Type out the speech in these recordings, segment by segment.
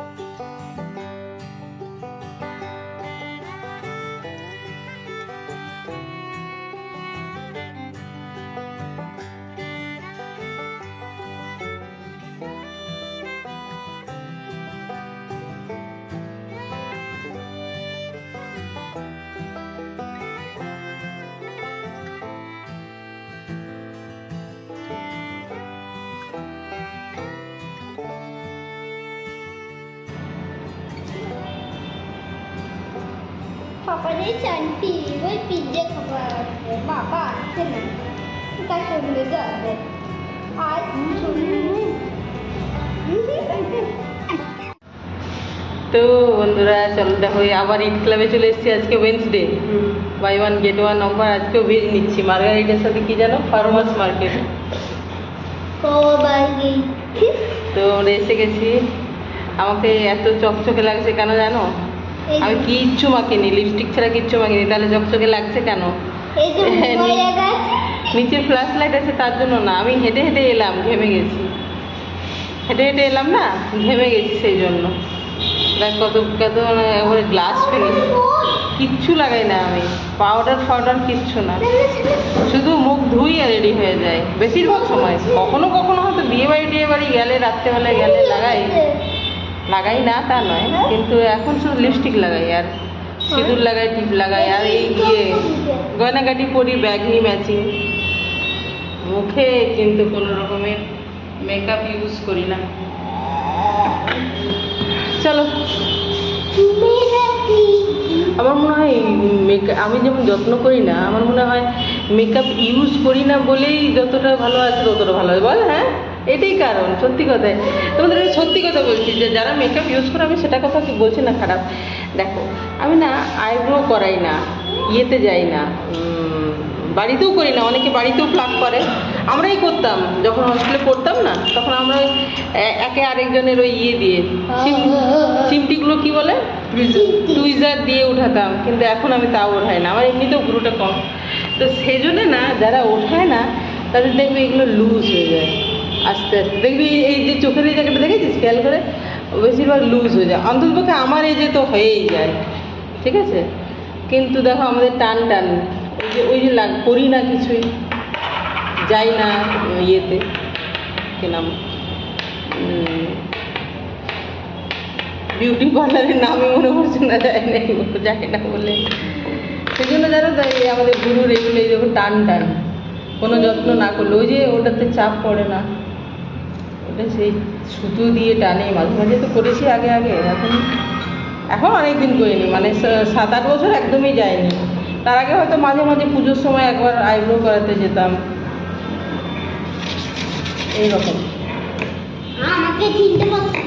you পাপাদের চানটি ওই pizza খাবার আসবে বাবা আসছে না তার সঙ্গে যাবে আর তো বন্ধুরা চলো দেখো আবার ইট ক্লাবে চলে এসেছি আজকে Wednesday buy one get one number আজকেও ভেজ নিচ্ছি। মার্গারিটার সাথে কি জানো? ফার্মার্স মার্কেট তো আমরা এসে গেছি। আমাকে এত চকচকে লাগছে কেন জানো? আমি কিচ্ছু মাখিনি লিপস্টিক ছাড়া কিচ্ছু মাখিনি তাহলে চকচকে লাগছে কেন? এই যে হ্যাঁ, মোবাইল নিচে ফ্ল্যাশ লাইট আছে তার জন্য না আমি হেঁটে হেঁটে এলাম ঘেমে গেছি। হেঁটে হেঁটে এলাম না ঘেমে গেছি সেই জন্য। দেখ কত কত একবারে গ্লাস ফিনিশ কিচ্ছু লাগাই না আমি পাউডার ফাউডার কিচ্ছু না। শুধু মুখ ধুই রেডি হয়ে যায় বেশিরভাগ সময়। কখনো কখনো হয়তো বিয়ে বাড়ি টিয়ে বাড়ি গেলে রাত্রেবেলায় গেলে লাগাই। লাগাই না, তা নয়। কিন্তু এখন শুধু লিপস্টিক লাগাই আর সিঁদুর লাগাই, টিপ লাগাই আর এই ইয়ে গয়নাগাটি পরি ব্যাগ নিয়ে ম্যাচিং মুখে কিন্তু কোনো রকমের মেকআপ ইউজ করি না। চলো। আমার মনে হয় মেকআপ আমি যেমন যত্ন করি না, আমার মনে হয় মেকআপ ইউজ করি না বলেই যতটা ভালো আছে ততটা ভালো আছে বল হ্যাঁ? এটাই কারণ সত্যি কথাই তোমাদের সত্যি কথা বলছি যে যারা মেকআপ ইউজ করে আমি সেটা কথা কি বলছি না খারাপ? দেখো আমি না আইব্রো করাই না ইয়েতে যাই না বাড়িতেও করি না অনেকে বাড়িতেও প্লাক করে। আমরাই করতাম যখন হস্টেলে পড়তাম না তখন আমরা ওই একে আরেকজনের ওই ইয়ে দিয়ে সিম- চিমটিগুলো কি বলে? টুইজার দিয়ে উঠাতাম কিন্তু এখন আমি তাও ওঠাই না আমার এমনিতেও গুরুটা কম। তো সেই জন্যে না যারা ওঠায় না তাদের দেখবে এগুলো লুজ হয়ে যায়। আস্তে আস্তে। দেখবি এই যে চোখের এই জায়গাটা দেখেছিস? খেয়াল করে? বেশিরভাগ লুজ হয়ে যায়। অন্ততপক্ষে আমার এই যে তো হয়েই যায়। ঠিক আছে? কিন্তু দেখো আমাদের টান টান। ওই যে ওই যে লাগ করি না কিছুই। যাই না ইয়েতে কি নাম বিউটি পার্লারের নামই মনে পড়ছে না যায় না যায় না বলে। সেই জন্য জানো তো, এই আমাদের গুরুর এগুলো এই দেখো টান টান। কোনো যত্ন না করলে। ওই যে ওটাতে চাপ পড়ে না। ওটা সেই সুতো দিয়ে টানে মাঝে মাঝে তো করেছি আগে আগে। এখন এখন অনেক দিন করিনি মানে সাত আট বছর একদমই যায়নি। তার আগে হয়তো মাঝে মাঝে পুজোর সময় একবার আইব্রো করাতে যেতাম। এইরকম। আমাকে চিনতে পারছি?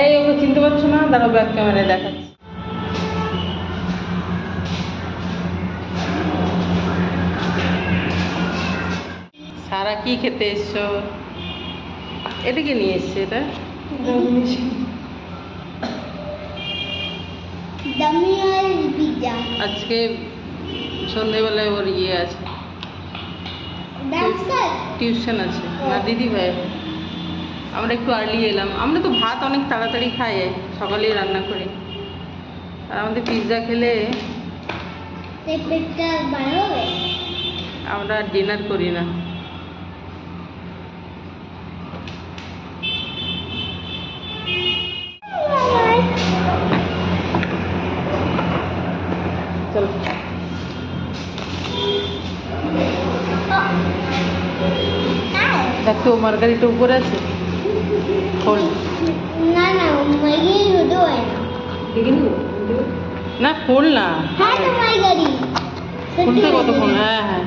এই ওকে চিনতে পারছ না? দাঁড়াও ব্যাক ক্যামেরায় দেখাচ্ছি। সারা কি খেতে এসছো? এটা কি নিয়ে এসছে এটা। আজকে সন্ধেবেলায় ওর ইয়ে আছে। টিউশন আছে। না দিদি ভাই। আমরা একটু আর্লি এলাম। আমরা তো ভাত অনেক তাড়াতাড়ি খাই সকালেই রান্না করি। আর আমাদের পিৎজা খেলে আমরা ডিনার করি না। দেখ তো মার্গারিটা উপরে আছে খোল না না হয় না না খোল না হ্যাঁ তো মাইগারি খুলতে কতক্ষণ হ্যাঁ হ্যাঁ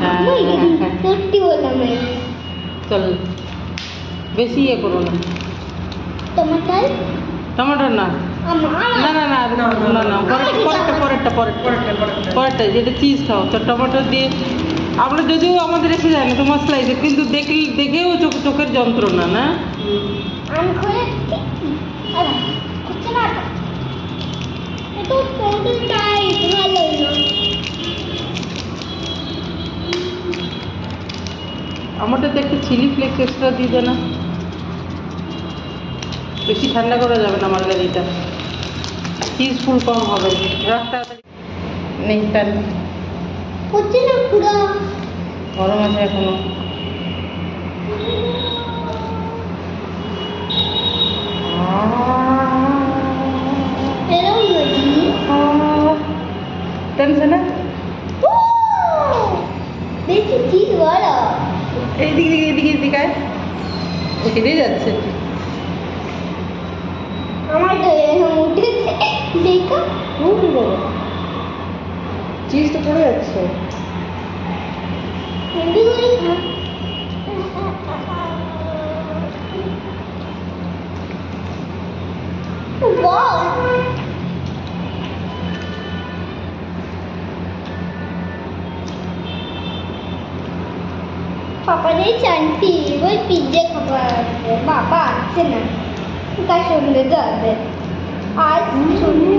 হ্যাঁ, হ্যাঁ, হ্যাঁ। সত্যি বললাম মাইগারি চল বেশি ইয়ে করো না টমাটার টমেটো না আমার না না না না না না পরেরটা পরেরটা পরেরটা পরেরটা পরেরটা যেটা চিজ খাও তো টমেটো দিয়ে আমরা যদিও আমাদের এসে যায় না তো মশলা এসে কিন্তু দেখলে দেখেও চোখ চোখের যন্ত্রণা না? আমি করে আরে হচ্ছে না এটা টোটালটাই ভালো না। আমারটাতে একটু চিলি ফ্লেক্স এক্সট্রা দিয়ে দে না। বেশি ঠান্ডা করা যাবে না মার্গারিটা চিজ ফুল কম হবে। রাখ তাড়াতাড়ি। নেই তার হচ্ছে না পুরো? গরম আছে এখনও। টেনশন না বেশি চিজ বড় এইদিকে এদিকে এদিকে আয়। হেঁটে যাচ্ছে। চানটি ওই পিজ্জা খাবার আছে বাবা আসছে না তার সঙ্গে যাবে আজ সন্ধ্যে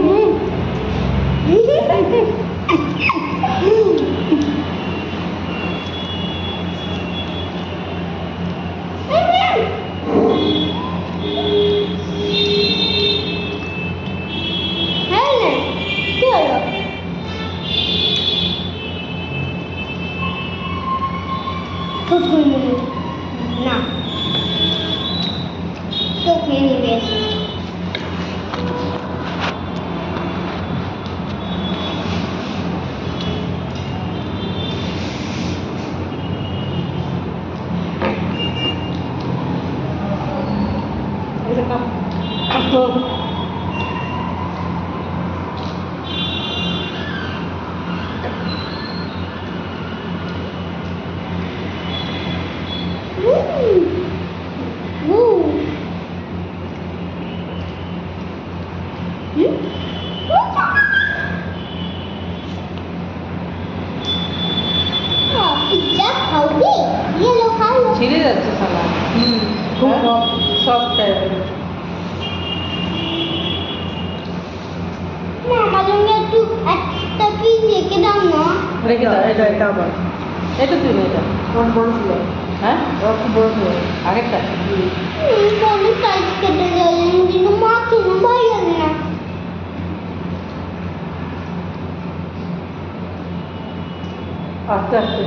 না আমার জন্য একটু একটা পিস রেখে দাও না রেখে দাও এটা এটা আবার এটা তুই নিয়ে যা আমার বড় ছিল হ্যাঁ ওরা খুব বড় ছিল আগেরটা বলে সাইজ কেটে যায় কিন্তু মা কেন ভাই জানে না আস্তে আস্তে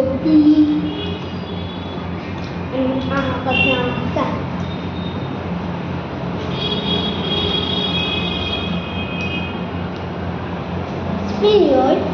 দুটো দুটো পিস আমার কাছে আসা Senhor, Hum.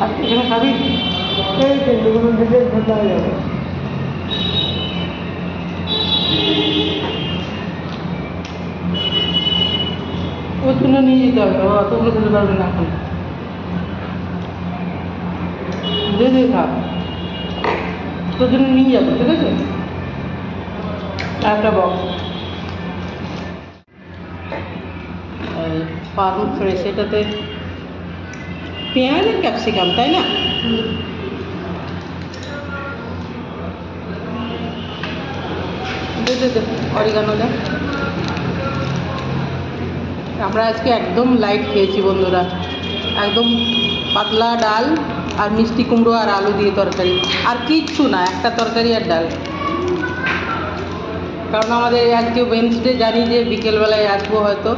আর এখানে খাবি এই যে দুগুলো দিতে যাবে। ওর জন্য নিয়ে যেতে হবে ও অতগুলো খেতে পারবে না এখন। দে দে খা। তোর জন্য নিয়ে যাব ঠিক আছে? একটা বক্স ফার্ম ফ্রেশ এটাতে পেঁয়াজ আর ক্যাপসিকাম, তাই না? আমরা আজকে একদম লাইট খেয়েছি বন্ধুরা। একদম পাতলা ডাল আর মিষ্টি কুমড়ো আর আলু দিয়ে তরকারি। আর কিচ্ছু না, একটা তরকারি আর ডাল। কারণ আমাদের আজকে ওয়েন্সডে জানি যে বিকেলবেলায় আসব হয়তো।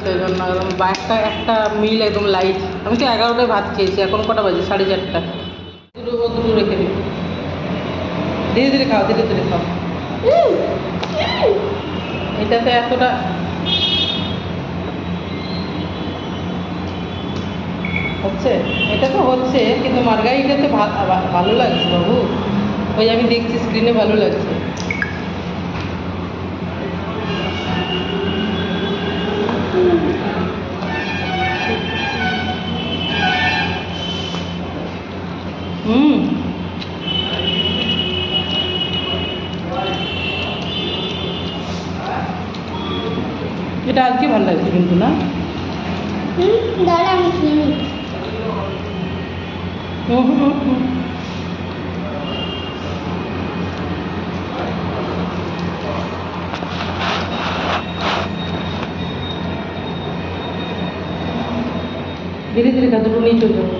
সেই জন্য একদম একটা একটা মিল একদম লাইট আমি তো এগারোটায় ভাত খেয়েছি, এখন কটা বাজে? সাড়ে চারটা। দুটো রেখে দিই। ধীরে ধীরে খাও, ধীরে ধীরে খাও। এটাতে এতটা হচ্ছে? এটা তো হচ্ছে, কিন্তু মার্গারিটাতে ভাত ভালো লাগছে বাবু। ওই আমি দেখছি স্ক্রিনে ভালো লাগছে। না হুম দাঁড়া আমি কিনি হুম হুম হুম ধীরে ধীরে খা দুটো নিয়ে চলে যাব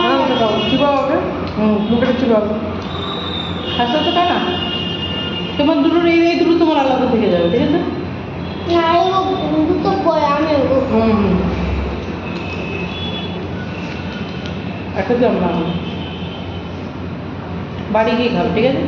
আরামসে খাও চিবাও আগে হুম মুখেটা চিবাও আস্তে আস্তে খা না তোমার দুটো এই এই দুটো তোমার আলাদা থেকে যাবে ঠিক আছে? না দুটো পরে আমি হুম হুম। একটা দাম না। বাড়ি গিয়ে খাও ঠিক আছে?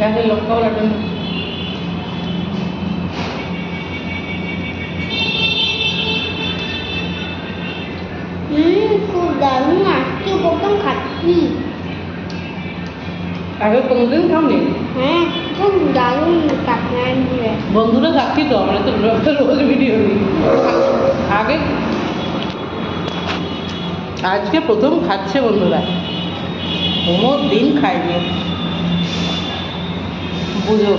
গ্যাসের লক্ষ্য লাগানো হুম খুব দারুণ আজকে প্রথম আগে কোনোদিন খাওনি বন্ধুরা তো আমরা তো রোজ ভিডিও আগে আজকে প্রথম খাচ্ছে বন্ধুরা কোনো দিন খায়নি বুঝো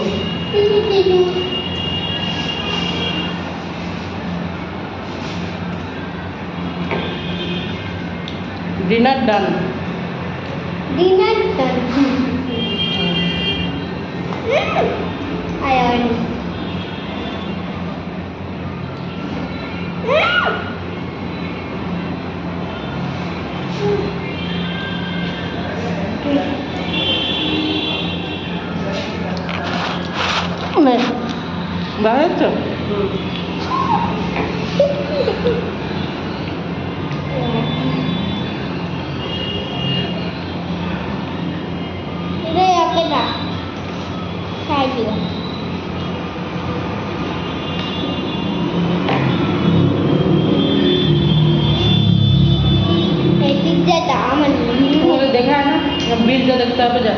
dinner done dinner done Ayaan ভালো তো এটা একে না খাই দিও এই পিজ্জাটা আমার ওকে দেখা না বিলটা দেখতে হবে যা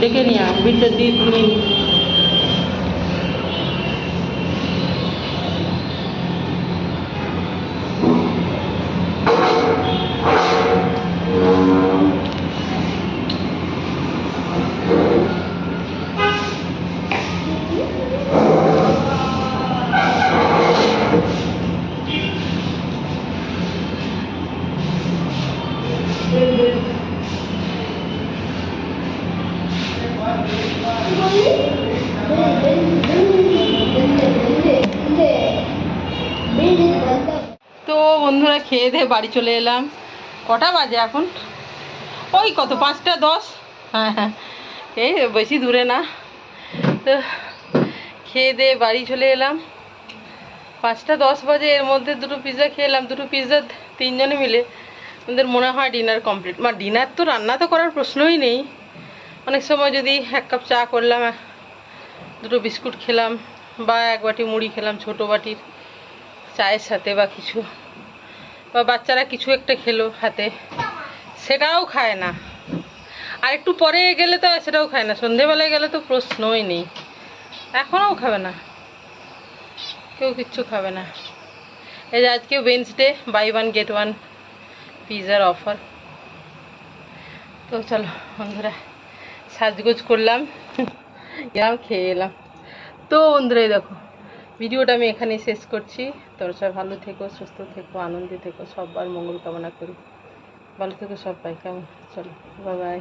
ডেকে নিয়ে আয় বিলটা দিয়ে তুমি তো খেয়ে দিয়ে বাড়ি চলে এলাম। কটা বাজে এখন? ওই কত, পাঁচটা দশ? হ্যাঁ হ্যাঁ। এই বেশি দূরে না। তো খেয়ে দিয়ে বাড়ি চলে এলাম। পাঁচটা দশ বাজে, এর মধ্যে দুটো পিৎজা খেলাম। দুটো পিৎজা তিনজনে মিলে। আমাদের মনে হয় ডিনার কমপ্লিট মানে ডিনার তো রান্না তো করার প্রশ্নই নেই। অনেক সময় যদি এক কাপ চা করলাম দুটো বিস্কুট খেলাম বা এক বাটি মুড়ি খেলাম ছোটো বাটির চায়ের সাথে বা কিছু। বা বাচ্চারা কিছু একটা খেলো হাতে, সেটাও খায় না। আর একটু পরে গেলে তো সেটাও খায় না। সন্ধেবেলায় গেলে তো প্রশ্নই নেই। এখনও খাবে না। কেউ কিচ্ছু খাবে না। এই যে আজকে Wednesday buy one get one পিৎজার offer তো চলো বন্ধুরা, সাজগোজ করলাম। খেয়ে এলাম। তো বন্ধুরা দেখো। ভিডিওটা আমি এখানেই শেষ করছি। তোর সবাই ভালো থেকো, সুস্থ থেকো, আনন্দে থেকো সববার মঙ্গল কামনা করি। ভালো থেকো সব পাই কেমন? চলো বাই